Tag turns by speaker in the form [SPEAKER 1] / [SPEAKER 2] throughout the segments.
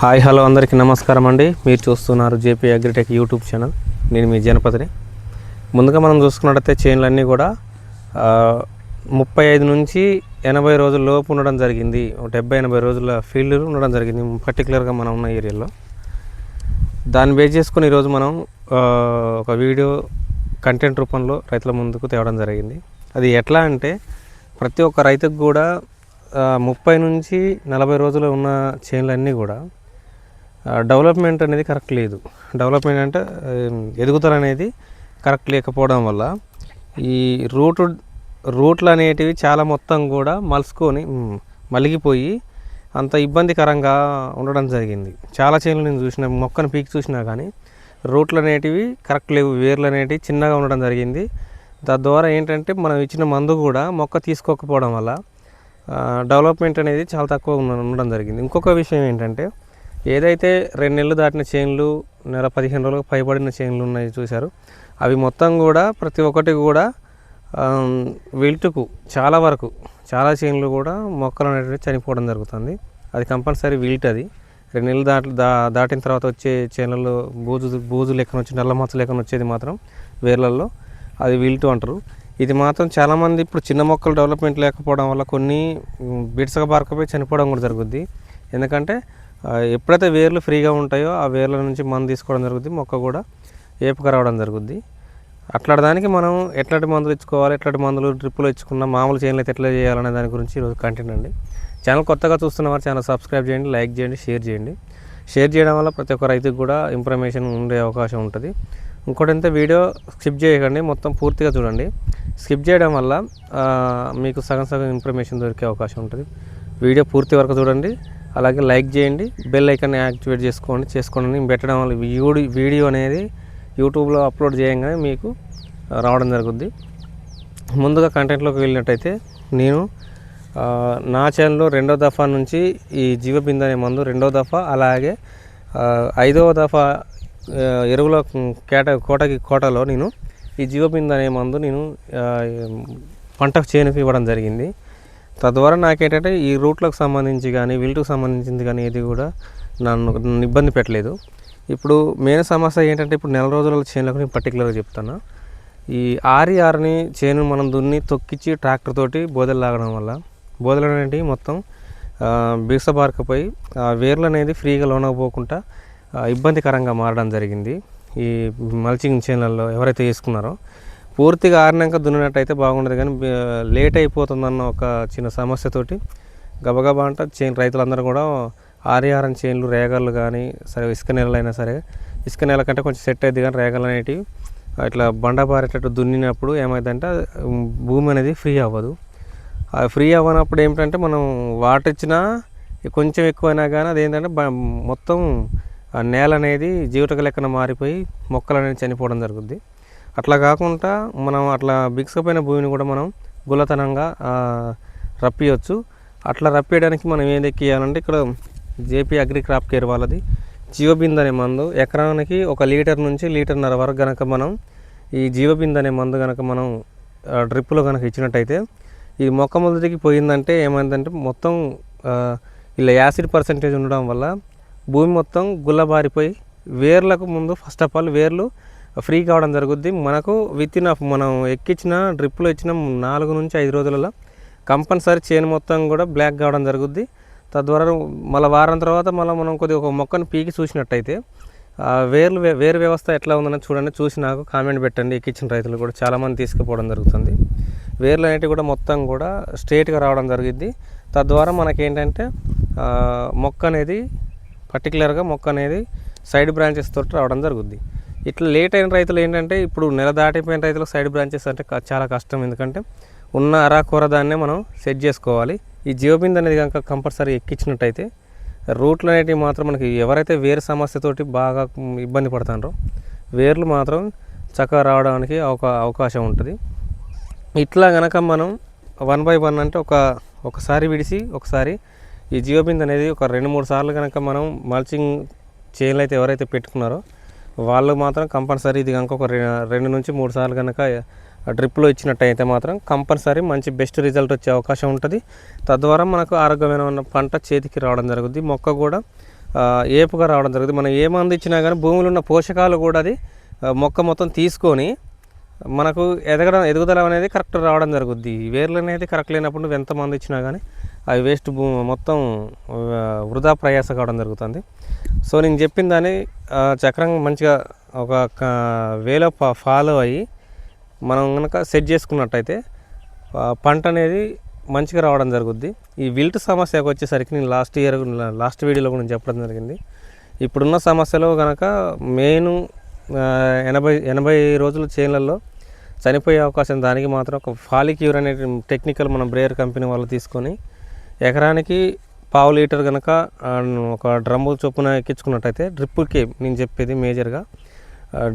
[SPEAKER 1] Hi hello అందరికీ నమస్కారం అండి. మీరు చూస్తున్నారు జేపీ అగ్రిటెక్ యూట్యూబ్ ఛానల్. నేను మీ జనపతిని. ముందుగా మనం చూసుకున్నట్టయితే చైన్లన్నీ కూడా ముప్పై ఐదు నుంచి ఎనభై రోజుల లోపు ఉండడం జరిగింది. డెబ్బై ఎనభై రోజుల ఫీల్డ్ ఉండడం జరిగింది. పర్టికులర్గా మనం ఉన్న ఏరియాలో. దాన్ని బేస్ చేసుకుని ఈరోజు మనం ఒక వీడియో కంటెంట్ రూపంలో రైతుల ముందుకు తేవడం జరిగింది. అది ఎట్లా అంటే ప్రతి ఒక్క రైతుకు కూడా ముప్పై నుంచి నలభై రోజులు ఉన్న చైన్లన్నీ కూడా డెవలప్మెంట్ అనేది కరెక్ట్ లేదు. డెవలప్మెంట్ అంటే ఎదుగుదల అనేది కరెక్ట్ లేకపోవడం వల్ల ఈ రూటు రూట్లు అనేటివి చాలా మొత్తం కూడా మలుసుకొని మలిగిపోయి అంత ఇబ్బందికరంగా ఉండడం జరిగింది. చాలా చేనులు నేను చూసిన మొక్కను పీకి చూసినా కానీ రూట్లు అనేటివి కరెక్ట్ లేవు. వేర్లు అనేటివి చిన్నగా ఉండడం జరిగింది. తద్వారా ఏంటంటే మనం ఇచ్చిన మందు కూడా మొక్క తీసుకోకపోవడం వల్ల డెవలప్మెంట్ అనేది చాలా తక్కువ ఉండడం జరిగింది. ఇంకొక విషయం ఏంటంటే ఏదైతే రెండు నెలలు దాటిన చైన్లు నెల పదిహేను రోజులకు పైబడిన చైన్లు ఉన్నాయి చూశారు అవి మొత్తం కూడా ప్రతి ఒక్కటి కూడా విల్టుకు చాలా వరకు చాలా చైన్లు కూడా మొక్కలు అనేటివి చనిపోవడం జరుగుతుంది. అది కంపల్సరీ విల్ట్ అది. రెండు నెలలు దాటి దా దాటిన తర్వాత వచ్చే చేనులలో బూజు బూజు లెక్కన వచ్చి నల్ల మచ్చ లెక్కన వచ్చేది మాత్రం వేర్లలో అది విల్టు అంటారు. ఇది మాత్రం చాలామంది ఇప్పుడు చిన్న మొక్కలు డెవలప్మెంట్ లేకపోవడం వల్ల కొన్ని మ్, బిడ్సగా బారకపోయి చనిపోవడం కూడా జరుగుద్ది. ఎందుకంటే ఎప్పుడైతే వేర్లు ఫ్రీగా ఉంటాయో ఆ వేర్ల నుంచి మందు తీసుకోవడం జరుగుద్ది మొక్క కూడా ఏపుగా రావడం జరుగుద్ది. అట్లాంటి దానికి మనం ఎట్లాంటి మందులు ఇచ్చుకోవాలి ఎట్లాంటి మందులు డ్రిప్పులు ఇచ్చుకున్న మామూలు చేయాలి అయితే ఎట్లా చేయాలనే దాని గురించి ఈరోజు కంటెంట్ అండి. ఛానల్ కొత్తగా చూస్తున్న వారు ఛానల్ సబ్స్క్రైబ్ చేయండి లైక్ చేయండి షేర్ చేయండి. షేర్ చేయడం వల్ల ప్రతి ఒక్క రైతుకు కూడా ఇన్ఫర్మేషన్ ఉండే అవకాశం ఉంటుంది. ఇంకోటి అంతే వీడియో స్కిప్ చేయకండి మొత్తం పూర్తిగా చూడండి. స్కిప్ చేయడం వల్ల మీకు సగం సగం ఇన్ఫర్మేషన్ దొరికే అవకాశం ఉంటుంది. వీడియో పూర్తి వరకు చూడండి. అలాగే లైక్ చేయండి బెల్ ఐకాన్ యాక్టివేట్ చేసుకోండి చేసుకోండి. నేను పెట్టడం వల్ల వీడియో వీడియో అనేది యూట్యూబ్లో అప్లోడ్ చేయగానే మీకు రావడం జరుగుద్ది. ముందుగా కంటెంట్లోకి వెళ్ళినట్టయితే నేను నా ఛానల్లో రెండో దఫా నుంచి ఈ జీవబిందు అనే మందు రెండో దఫా అలాగే ఐదవ దఫా ఎరువుల కేట కోటకి కోటలో నేను ఈ జీవబిందు అనే మందు నేను పంట పంటకు చేనుకు ఇవ్వడం జరిగింది. తద్వారా నాకేంటంటే ఈ రూట్లకు సంబంధించి కానీ వీళ్ళకి సంబంధించింది కానీ ఏది కూడా నన్ను ఇబ్బంది పెట్టలేదు. ఇప్పుడు మెయిన్ సమస్య ఏంటంటే ఇప్పుడు నెల రోజుల చేనులకు నేను పర్టికులర్గా చెప్తాను ఈ ఆర్ఈఆర్ని చేను మనం దున్ని తొక్కిచ్చి ట్రాక్టర్ తోటి బోదెలు లాగడం వల్ల బోదెలు అనేవి మొత్తం బీసబారకపోయి ఆ వేర్లు అనేది ఫ్రీగా లోనకపోకుండా ఇబ్బందికరంగా మారడం జరిగింది. ఈ మల్చింగ్ చేనులలో ఎవరైతే వేసుకున్నారో పూర్తిగా ఆరినాక దున్నినట్టయితే బాగుండదు కానీ లేట్ అయిపోతుందన్న ఒక చిన్న సమస్యతోటి గబగబా అంట చేను రైతులందరూ కూడా ఆర్ఆర్ఎన్ చేన్లు రేగళ్ళు కానీ సరే ఇసుక నెలలైనా సరే ఇసుక నెల కంటే కొంచెం సెట్ అయింది కానీ రేగలు అనేటివి ఇట్లా బండ పారేటట్టు దున్నినప్పుడు ఏమైందంటే భూమి అనేది ఫ్రీ అవ్వదు. ఆ ఫ్రీ అవ్వనప్పుడు ఏమిటంటే మనం వాటర్ ఇచ్చినా కొంచెం ఎక్కువైనా కానీ అదేంటంటే మొత్తం నేల అనేది జీవితక లెక్కన మారిపోయి మొక్కలు అనేది చనిపోవడం జరుగుద్ది. అట్లా కాకుండా మనం అట్లా బిగుసుకుపోయిన భూమిని కూడా మనం గుల్లతనంగా రప్పియచ్చు. అట్లా రప్పియడానికి మనం ఏం ఎక్కియాలంటే ఇక్కడ జేపీ అగ్రి క్రాప్ కేర్ వాళ్ళది. జీవబింద్ అనే మందు ఎకరానికి ఒక లీటర్ నుంచి లీటర్న్నర వరకు కనుక మనం ఈ జీవబింద్ అనే మందు కనుక మనం డ్రిప్పులో కనుక ఇచ్చినట్టయితే ఈ మొక్క మొదటికి పోయిందంటే ఏమైందంటే మొత్తం ఇలా యాసిడ్ పర్సంటేజ్ ఉండడం వల్ల భూమి మొత్తం గుల్లబారిపోయి వేర్లకు ముందు ఫస్ట్ ఆఫ్ ఆల్ వేర్లు ఫ్రీ కావడం జరుగుద్ది. మనకు విత్ ఇన్ మనం ఎక్కించిన డ్రిప్లో ఇచ్చిన నాలుగు నుంచి ఐదు రోజులలో కంపల్సరీ చేను మొత్తం కూడా బ్లాక్ కావడం జరుగుద్ది. తద్వారా మళ్ళీ వారం తర్వాత మళ్ళీ మనం కొద్దిగా ఒక మొక్కను పీకి చూసినట్టయితే వేర్లు వేరు వ్యవస్థ ఎట్లా ఉందని చూడండి. చూసి నాకు కామెంట్ పెట్టండి. ఎక్కించిన రైతులు కూడా చాలామంది తీసుకుపోవడం జరుగుతుంది. వేర్లు అనేటివి కూడా మొత్తం కూడా స్ట్రేట్గా రావడం జరిగింది తద్వారా మనకేంటంటే మొక్క అనేది పర్టికులర్గా మొక్క అనేది సైడ్ బ్రాంచెస్ తోటి రావడం జరుగుద్ది. ఇట్లా లేట్ అయిన రైతులు ఏంటంటే ఇప్పుడు నెల దాటిపోయిన రైతులకు సైడ్ బ్రాంచెస్ అంటే చాలా కష్టం. ఎందుకంటే ఉన్న అరాకొర దాన్నే మనం సెట్ చేసుకోవాలి. ఈ జియోబింద్ అనేది కనుక కంపల్సరీ ఎక్కించినట్టయితే రూట్లు అనేటివి మాత్రం మనకి ఎవరైతే వేరు సమస్యతోటి బాగా ఇబ్బంది పడతారో వేర్లు మాత్రం చక్కగా రావడానికి ఒక అవకాశం ఉంటుంది. ఇట్లా గనక మనం వన్ బై వన్ అంటే ఒక ఒకసారి విడిసి ఒకసారి ఈ జియోబింద్ అనేది ఒక రెండు మూడు సార్లు కనుక మనం మల్చింగ్ చేన్లు అయితే ఎవరైతే పెట్టుకున్నారో వాళ్ళు మాత్రం కంపల్సరీ ఇది కనుక ఒక రెండు నుంచి మూడు సార్లు కనుక డ్రిప్లో ఇచ్చినట్టయితే మాత్రం కంపల్సరీ మంచి బెస్ట్ రిజల్ట్ వచ్చే అవకాశం ఉంటుంది. తద్వారా మనకు ఆరోగ్యమైన ఉన్న పంట చేతికి రావడం జరుగుద్ది. మొక్క కూడా ఏపుగా రావడం జరుగుతుంది మనం ఏ మందు ఇచ్చినా కానీ భూమిలో ఉన్న పోషకాలు కూడా అది మొక్క మొత్తం తీసుకొని మనకు ఎదగడం ఎదుగుదల అనేది కరెక్ట్ రావడం జరుగుద్ది. ఈ వేర్లు అనేది కరెక్ట్ లేనప్పుడు నువ్వు ఎంత మంది ఇచ్చినా కానీ అవి వేస్ట్ భూమి మొత్తం వృధా ప్రయాస కావడం జరుగుతుంది. సో నేను చెప్పిన దాన్ని చక్రం మంచిగా ఒక వేలో ఫాలో అయ్యి మనం కనుక సెట్ చేసుకున్నట్టయితే పంట అనేది మంచిగా రావడం జరుగుద్ది. ఈ విల్ట్ సమస్యకు వచ్చేసరికి నేను లాస్ట్ ఇయర్ లాస్ట్ వీడియోలో కూడా చెప్పడం జరిగింది. ఇప్పుడున్న సమస్యలో కనుక మెయిన్ ఎనభై ఎనభై రోజుల చేన్లలో చనిపోయే అవకాశం దానికి మాత్రం ఒక ఫాలిక్యూర్ అనే టెక్నికల్ మన బ్రేయర్ కంపెనీ వాళ్ళు తీసుకొని ఎకరానికి పావు లీటర్ కనుక ఒక డ్రమ్ము చొప్పున ఎక్కించుకున్నట్టయితే డ్రిప్కి నేను చెప్పేది మేజర్గా.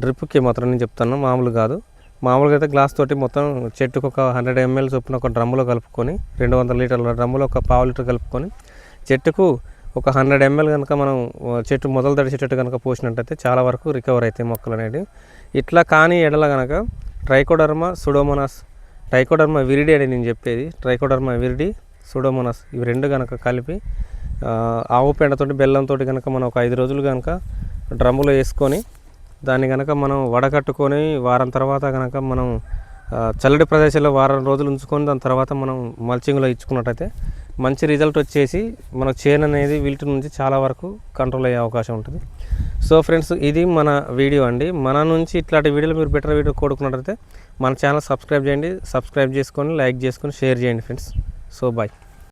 [SPEAKER 1] డ్రిప్కి మాత్రం నేను చెప్తాను మామూలు కాదు. మామూలుగా అయితే గ్లాస్ తోటి మొత్తం చెట్టుకు ఒక హండ్రెడ్ ఎంఎల్ చొప్పున ఒక డ్రమ్ములో కలుపుకొని రెండు వందల లీటర్ల డ్రమ్ములో ఒక పావు లీటర్ కలుపుకొని చెట్టుకు ఒక హండ్రెడ్ ఎంఎల్ కనుక మనం చెట్టు మొదలు తడిచే చెట్టు కనుక పోసినట్టయితే చాలా వరకు రికవర్ అవుతాయి మొక్కలు అనేవి. ఇట్లా కానీ ఎడల కనుక ట్రైకోడర్మా సుడోమోనాస్ ట్రైకోడర్మా విరిడి అని నేను చెప్పేది. Trichoderma viride Pseudomonas. ఇవి రెండు కనుక కలిపి ఆవు పేడతోటి బెల్లంతో కనుక మనం ఒక ఐదు రోజులు కనుక డ్రమ్ములో వేసుకొని దాన్ని కనుక మనం వడకట్టుకొని వారం తర్వాత కనుక మనం చల్లటి ప్రదేశాల్లో వారం రోజులు ఉంచుకొని దాని తర్వాత మనం మల్చింగ్లో ఇచ్చుకున్నట్టయితే మంచి రిజల్ట్ వచ్చేసి మన చేను అనేది వీటి నుంచి చాలా వరకు కంట్రోల్ అయ్యే అవకాశం ఉంటుంది. సో ఫ్రెండ్స్ ఇది మన వీడియో అండి. మన నుంచి ఇట్లాంటి వీడియోలు మీరు బెటర్ వీడియో కోరుకున్నట్టయితే మన ఛానల్ సబ్స్క్రైబ్ చేయండి. సబ్స్క్రైబ్ చేసుకొని లైక్ చేసుకొని షేర్ చేయండి ఫ్రెండ్స్. So bye